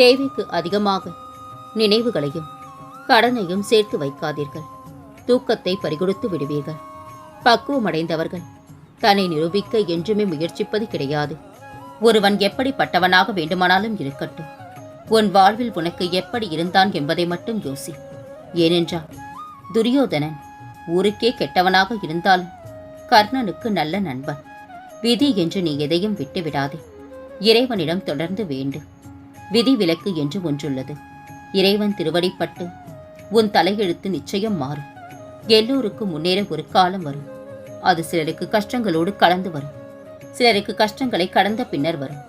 தேவைக்கு அதிகமாக நினைவுகளையும் கடனையும் சேர்த்து வைக்காதீர்கள். தூக்கத்தை பறிகொடுத்து விடுவீர்கள். பக்குவமடைந்தவர்கள் தன்னை நிரூபிக்க என்றுமே முயற்சிப்பது கிடையாது. ஒருவன் எப்படிப்பட்டவனாக வேண்டுமானாலும் இருக்கட்டும். உன் வாழ்வில் உனக்கு எப்படி இருந்தான் என்பதை மட்டும் யோசி. ஏனென்றால் துரியோதனன் ஊருக்கே கெட்டவனாக இருந்தாலும் கர்ணனுக்கு நல்ல நண்பன். விதி என்று நீ எதையும் விட்டு விடாதே இறைவனிடம் தொடர்ந்து வேண்டும் விதி விலக்கு என்று ஒன்றுள்ளது. இறைவன் திருவடிப்பட்டு உன் தலையெழுத்து நிச்சயம் மாறும். எல்லோருக்கும் முன்னேற ஒரு காலம் வரும். அது சிலருக்கு கஷ்டங்களோடு கலந்து வரும். சிலருக்கு கஷ்டங்களை கடந்த பின்னர் வரும்.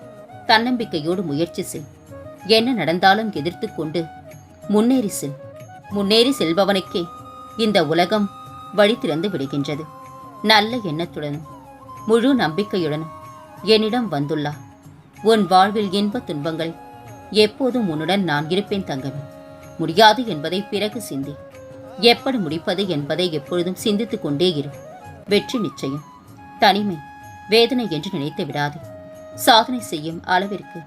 தன்னம்பிக்கையோடு முயற்சி செய். என்ன நடந்தாலும் எதிர்த்து கொண்டு முன்னேறி செல். முன்னேறி செல்பவனுக்கே இந்த உலகம் வழி திறந்து விடுகின்றது. நல்ல எண்ணத்துடனும் முழு நம்பிக்கையுடனும் என்னிடம் வந்துள்ளார் உன் வாழ்வில் இன்ப துன்பங்கள் எப்போதும் உன்னுடன் நான் இருப்பேன் தங்கமே. முடியாது என்பதை பிறகு சிந்தி. எப்படி முடிப்பது என்பதை எப்பொழுதும் சிந்தித்து கொண்டே இரு. வெற்றி நிச்சயம். தனிமை வேதனை என்று நினைத்து விடாதே. சாதனை செய்யும் அளவிற்கு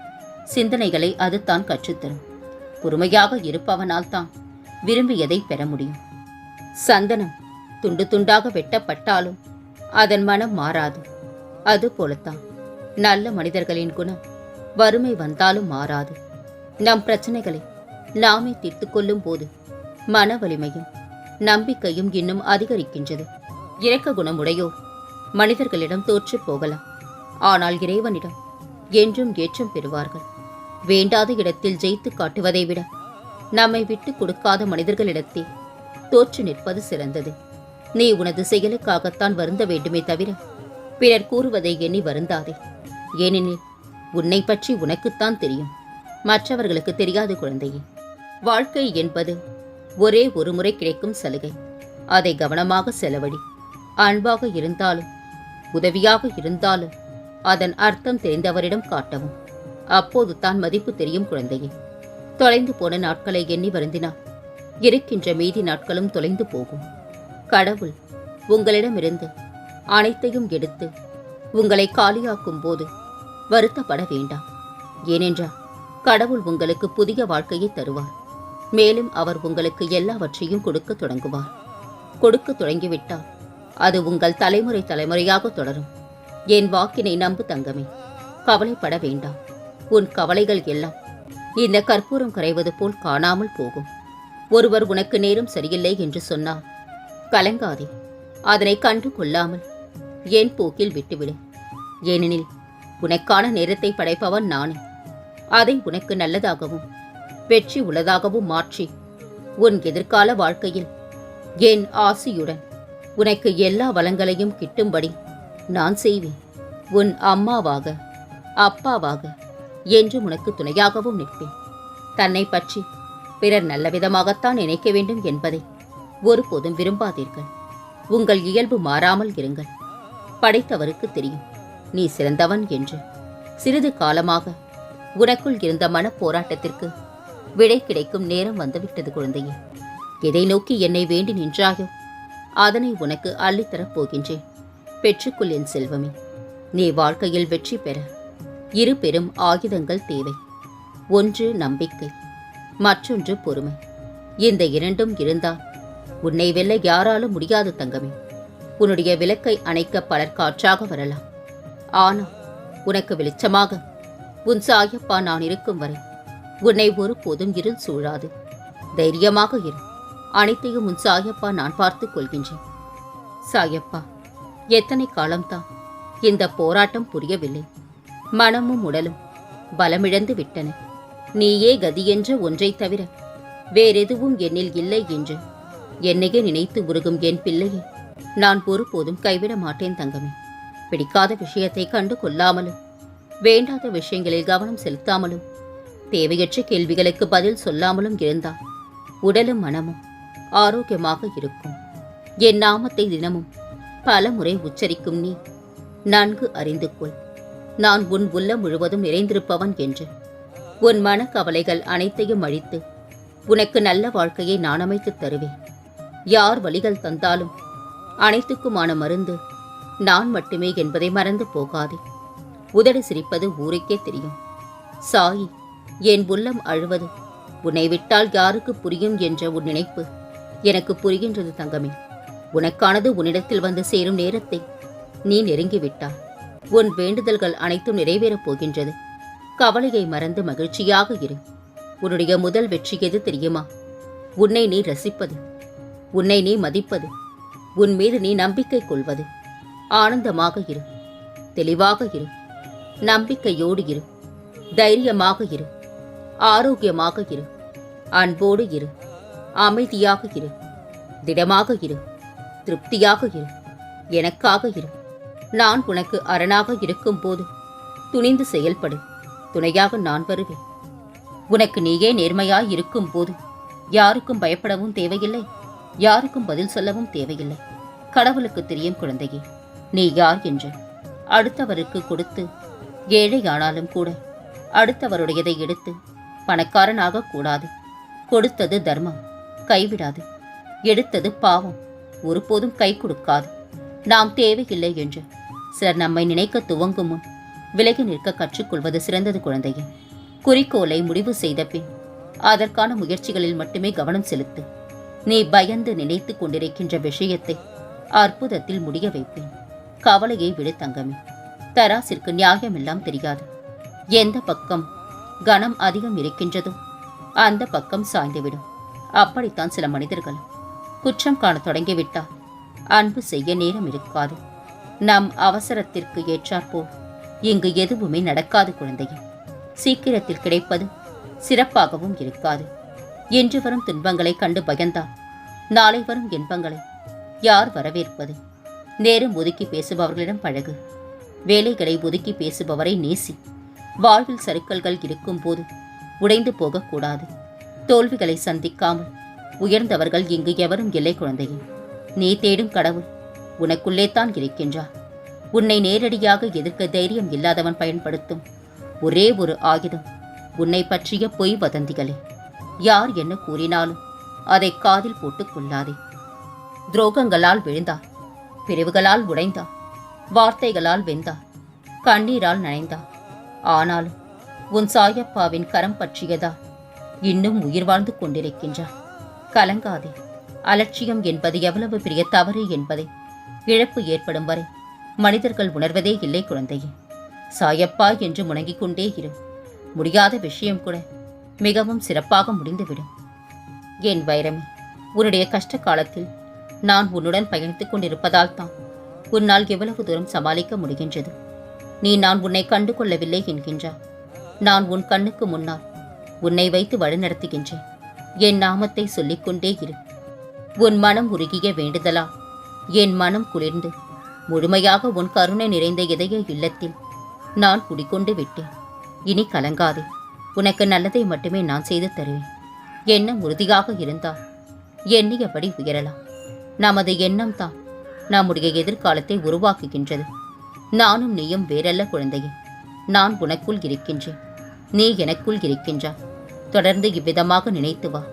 சிந்தனைகளை அது தான் கற்றுத்தரும். பொறுமையாக இருப்பவனால் தான் விரும்பியதை பெற முடியும். சந்தனம் துண்டு துண்டாக வெட்டப்பட்டாலும் அதன் மனம் மாறாது. அது போலத்தான். நல்ல மனிதர்களின் குணம் வறுமை வந்தாலும் மாறாது. நம் பிரச்சனைகளை நாமே தீர்த்துக் கொள்ளும் போது மன வலிமையும் நம்பிக்கையும் இன்னும் அதிகரிக்கின்றது. இறக்க குணமுடையோர் மனிதர்களிடம் தோற்று போகலாம். ஆனால் இறைவனிடம் என்றும் ஏற்றம் பெறுவார்கள். வேண்டாத இடத்தில் ஜெயித்து காட்டுவதை விட நம்மை விட்டு கொடுக்காத மனிதர்களிடத்தே தோற்று நிற்பது சிறந்தது. நீ உனது செயலுக்காகத்தான் வருந்த வேண்டுமே தவிர பிறர் கூறுவதை எண்ணி வருந்தாதே. ஏனெனில் உன்னை பற்றி உனக்குத்தான் தெரியும். மற்றவர்களுக்கு தெரியாது குழந்தையே வாழ்க்கை என்பது ஒரே ஒரு முறை கிடைக்கும் சலுகை. அதை கவனமாக செலவழி அன்பாக இருந்தாலும் உதவியாக இருந்தாலும் அதன் அர்த்தம் தெரிந்தவரிடம் காட்டவும். அப்போது தான் மதிப்பு தெரியும் குழந்தையே. தொலைந்து போன நாட்களை எண்ணி வருந்தினார் இருக்கின்ற மீதி நாட்களும் தொலைந்து போகும். கடவுள் உங்களிடமிருந்து அனைத்தையும் எடுத்து உங்களை காலியாக்கும் போது வருத்தப்பட வேண்டாம். ஏனென்றால் கடவுள் உங்களுக்கு புதிய வாழ்க்கையை தருவார். மேலும் அவர் உங்களுக்கு எல்லாவற்றையும் கொடுக்க தொடங்குவார். கொடுக்க தொடங்கிவிட்டால் அது உங்கள் தலைமுறை தலைமுறையாக தொடரும். என் வாக்கினை நம்பு தங்கமே கவலைப்பட வேண்டாம். உன் கவலைகள் எல்லாம் இந்த கற்பூரம் கரைவது போல் காணாமல் போகும். ஒருவர் உனக்கு நேரம் சரியில்லை என்று சொன்னால் கலங்காதே. அதனை கண்டு கொள்ளாமல் என் போக்கில் விட்டுவிடு. ஏனெனில் உனக்கான நேரத்தை படைப்பவன் நானே. அதை உனக்கு நல்லதாகவும் வெற்றி உள்ளதாகவும் மாற்றி உன் எதிர்கால வாழ்க்கையில் என் ஆசியுடன் உனக்கு எல்லா வளங்களையும் கிட்டும்படி நான் செய்வேன். உன் அம்மாவாக அப்பாவாக என்று உனக்கு துணையாகவும் நிற்பேன். தன்னை பற்றி பிறர் நல்லவிதமாகத்தான் நினைக்க வேண்டும் என்பதை ஒருபோதும் விரும்பாதீர்கள். உங்கள் இயல்பு மாறாமல் இருங்கள். படைத்தவருக்கு தெரியும் நீ சிறந்தவன் என்று. சிறிது காலமாக உனக்குள் இருந்த மனப் போராட்டத்திற்கு விடை கிடைக்கும் நேரம் வந்துவிட்டது குழந்தையே. எதை நோக்கி என்னை வேண்டி நின்றாயோ அதனை உனக்கு அள்ளித்தரப் போகின்றேன். பெற்றுக்கொள் என் செல்வமே. நீ வாழ்க்கையில் வெற்றி பெற இரு பெரும் ஆயுதங்கள் தேவை. ஒன்று நம்பிக்கை மற்றொன்று பொறுமை. இந்த இரண்டும் இருந்தால் உன்னை வெல்ல யாராலும் முடியாது தங்கமே. உன்னுடைய விளக்கை அணைக்க பலர் காற்றாக வரலாம். ஆனால் உனக்கு வெளிச்சமாக உன் சாயப்பா நான் இருக்கும் வரை உன்னை ஒருபோதும் இருள் சூழாது. தைரியமாக இரு. அனைத்தையும் உன் சாயப்பா நான் பார்த்துக் கொள்கின்றேன். சாயப்பா எத்தனை காலம்தான் இந்த போராட்டம் புரியவில்லை. மனமும் உடலும் பலமிழந்து விட்டன. நீயே கதி ஒன்றை ஒன்றைத் தவிர வேறெதுவும் என்னில் இல்லை என்று என்னையே நினைத்து உருகும் என் பிள்ளையை நான் ஒருபோதும் கைவிட மாட்டேன் தங்கமே. பிடிக்காத விஷயத்தை கண்டு கொள்ளாமலும் வேண்டாத விஷயங்களில் கவனம் செலுத்தாமலும் தேவையற்ற கேள்விகளுக்கு பதில் சொல்லாமலும் இருந்தால் உடலும் மனமும் ஆரோக்கியமாக இருக்கும். என் நாமத்தை தினமும் பல முறை உச்சரிக்கும் நீ நன்கு அறிந்து கொள். நான் உன் உள்ளம் முழுவதும் நிறைந்திருப்பவன் என்று. உன் மனக்கவலைகள் அனைத்தையும் அழித்து உனக்கு நல்ல வாழ்க்கையை நான் அமைத்து தருவேன். யார் வழிகள் தந்தாலும் அனைத்துக்குமான மருந்து நான் மட்டுமே என்பதை மறந்து போகாதே. உதடு சிரிப்பது ஊருக்கே தெரியும். சாயி என் உள்ளம் அழுவது. உன்னை விட்டால் யாருக்கு புரியும் என்ற உன் நினைப்பு எனக்கு புரிகின்றது தங்கமே. உனக்கானது உன்னிடத்தில் வந்து சேரும் நேரத்தை நீ நெருங்கிவிட்டாய். உன் வேண்டுதல்கள் அனைத்தும் நிறைவேறப் போகின்றது. கவலையை மறந்து மகிழ்ச்சியாக இரு. உன்னுடைய முதல் வெற்றி எது தெரியுமா? உன்னை நீ ரசிப்பது. உன்னை நீ மதிப்பது. உன் மீது நீ நம்பிக்கை கொள்வது. ஆனந்தமாக இரு. தெளிவாக இரு. நம்பிக்கையோடு இரு. தைரியமாக இரு. ஆரோக்கியமாக இரு. அன்போடு இரு. அமைதியாக இரு. திடமாக இரு. திருப்தியாக இரு. எனக்காக இரு. நான் உனக்கு அரணாக இருக்கும்போது துணிந்து செயல்படு. துணையாக நான் வருவேன். உனக்கு நீயே நேர்மையாய் இருக்கும்போது யாருக்கும் பயப்படவும் தேவையில்லை. யாருக்கும் பதில் சொல்லவும் தேவையில்லை. கடவுளுக்கு தெரியும் குழந்தையே நீ யார் என்று அடுத்தவருக்கு கொடுத்து ஏழையானாலும் கூட அடுத்தவருடையதை எடுத்து பணக்காரனாக கூடாது. கொடுத்தது தர்மம் கைவிடாது. எடுத்தது பாவம் ஒருபோதும் கை கொடுக்காது. நாம் தேவையில்லை என்று சிலர் நம்மை நினைக்க துவங்கும் முன் விலகி நிற்க கற்றுக்கொள்வது சிறந்தது குழந்தையே. குறிக்கோளை முடிவு செய்த பின் அதற்கான முயற்சிகளில் மட்டுமே கவனம் செலுத்து. நீ பயந்து நினைத்துக் கொண்டிருக்கின்ற விஷயத்தை அற்புதத்தில் முடிய வைப்பேன். கவலையை விடு தங்கமே. தராசிற்கு நியாயமெல்லாம் தெரியாது. எந்த பக்கம் கனம் அதிகம் இருக்கின்றதோ அந்த பக்கம் சாய்ந்துவிடும். அப்படித்தான் சில மனிதர்கள் குற்றம் காண தொடங்கிவிட்டால் அன்பு செய்ய நேரம் இருக்காது. நம் அவசரத்திற்கு ஏற்றாற்போல் இங்கு எதுவுமே நடக்காது குழந்தையே. சீக்கிரத்தில் கிடைப்பது சிறப்பாகவும் இருக்காது. என்று வரும் துன்பங்களை கண்டு பயந்தால் நாளை வரும் இன்பங்களை யார் வரவேற்பது? நேரம் ஒதுக்கி பேசுபவர்களிடம் பழகு. வேலைகளை ஒதுக்கி பேசுபவரை நேசி. வாழ்வில் சறுக்கல்கள் இருக்கும்போது உடைந்து போகக்கூடாது. தோல்விகளை சந்திக்காமல் உயர்ந்தவர்கள் இங்கு எவரும் இல்லை குழந்தையே. நீ தேடும் கடவுள் உனக்குள்ளே தான் இருக்கின்றார். உன்னை நேரடியாக எதிர்க்க தைரியம் இல்லாதவன் பயன்படுத்தும் ஒரே ஒரு ஆயுதம் உன்னை பற்றிய பொய் வதந்திகளே. யார் என்ன கூறினாலும் அதை காதில் போட்டுக் கொள்ளாதே. துரோகங்களால் விழுந்தார் பிரிவுகளால் உடைந்தார் வார்த்தைகளால் வெந்தார் கண்ணீரால் நனைந்தார். ஆனாலும் உன் சாயப்பாவின் கரம் பற்றியதா? இன்னும் உயிர் வாழ்ந்து கொண்டிருக்கின்றார் கலங்காதே. அலட்சியம் என்பது எவ்வளவு பெரிய தவறு என்பதை இழப்பு ஏற்படும் வரை மனிதர்கள் உணர்வதே இல்லை குழந்தையே. சாயப்பா என்று முணங்கிக் கொண்டே இரு. முடியாத விஷயம் கூட மிகவும் சிறப்பாக முடிந்துவிடும். என் வைரமே உன்னுடைய கஷ்ட காலத்தில் நான் உன்னுடன் பயணித்துக் கொண்டிருப்பதால் தான் உன்னால் எவ்வளவு தூரம் சமாளிக்க முடிகின்றது? நீ நான் உன்னை கண்டு கொள்ளவில்லை என்கின்றாய் நான் உன் கண்ணுக்கு முன்னால் உன்னை வைத்து வழிநடத்துகின்றேன். என் நாமத்தை சொல்லிக்கொண்டே இரு. உன் மனம் உருகிய வேண்டுதலா? என் மனம் குளிர்ந்து முழுமையாக உன் கருணை நிறைந்த இதய இல்லத்தில் நான் குடிக்கொண்டு விட்டேன். இனி கலங்காதே. உனக்கு நல்லதை மட்டுமே நான் செய்து தருவேன். எண்ணம் உறுதியாக இருந்தால் எண்ணியபடி உயரலாம். நமது எண்ணம் தான் நம்முடைய எதிர்காலத்தை உருவாக்குகின்றது. நானும் நீயும் வேறல்ல குழந்தையே. நான் உனக்குள் இருக்கின்றேன். நீ எனக்குள் இருக்கின்றாய் தொடர்ந்து இவ்விதமாக நினைத்து வா.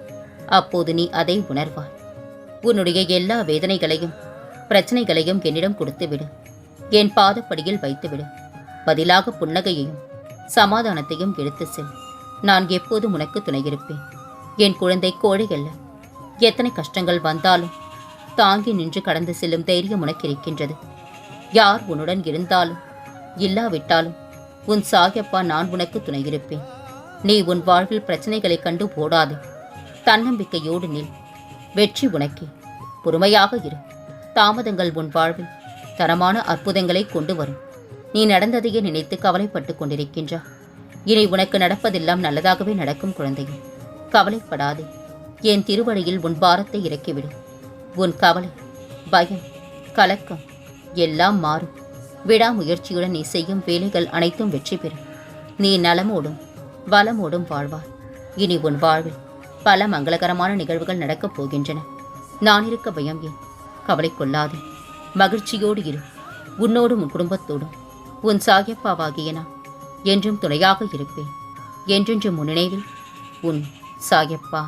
அப்போது நீ அதை உணர்வாய். உன்னுடைய எல்லா வேதனைகளையும் பிரச்சனைகளையும் என்னிடம் கொடுத்துவிடு. என் பாதப்படியில் வைத்துவிடு. பதிலாக புன்னகையையும் சமாதானத்தையும் எடுத்து செல். நான் எப்போதும் உனக்கு துணையிருப்பேன் என் குழந்தை கோழை அல்ல. எத்தனை கஷ்டங்கள் வந்தாலும் தாங்கி நின்று கடந்து செல்லும் தைரியம் உனக்கு இருக்கின்றது. யார் உன்னுடன் இருந்தாலும் இல்லாவிட்டாலும் உன் சாயப்பா நான் உனக்கு துணையிருப்பேன். நீ உன் வாழ்வில் பிரச்சனைகளைக் கண்டு ஓடாதே தன்னம்பிக்கையோடு நில். வெற்றி உனக்கே. பொறுமையாக இரு. தாமதங்கள் உன் வாழ்வில் தரமான அற்புதங்களை கொண்டு வரும். நீ நடந்ததையே நினைத்து கவலைப்பட்டுக் கொண்டிருக்கின்றா. இனி உனக்கு நடப்பதெல்லாம் நல்லதாகவே நடக்கும் குழந்தையே. கவலைப்படாதே. என் திருவடியில் உன் பாரத்தை இறக்கிவிடு. உன் கவலை பயம் கலக்கம் எல்லாம் மாறும். விடாமுயற்சியுடன் நீ செய்யும் வேலைகள் அனைத்தும் வெற்றி பெறும். நீ நலமோடும் வளமோடும் வாழ்வாய். இனி உன் வாழ்வில் பல மங்களகரமான நிகழ்வுகள் நடக்கப் போகின்றன. நான் இருக்க பயம் ஏன்? கவலை கொள்ளாதே. மகிழ்ச்சியோடு இரு. உன்னோடும் உன் குடும்பத்தோடும். உன் சாகியப்பாவாகிய நான் என்றும் துணையாக இருப்பேன். என்றென்றும் உன் நினைவில் உன் சாகியப்பா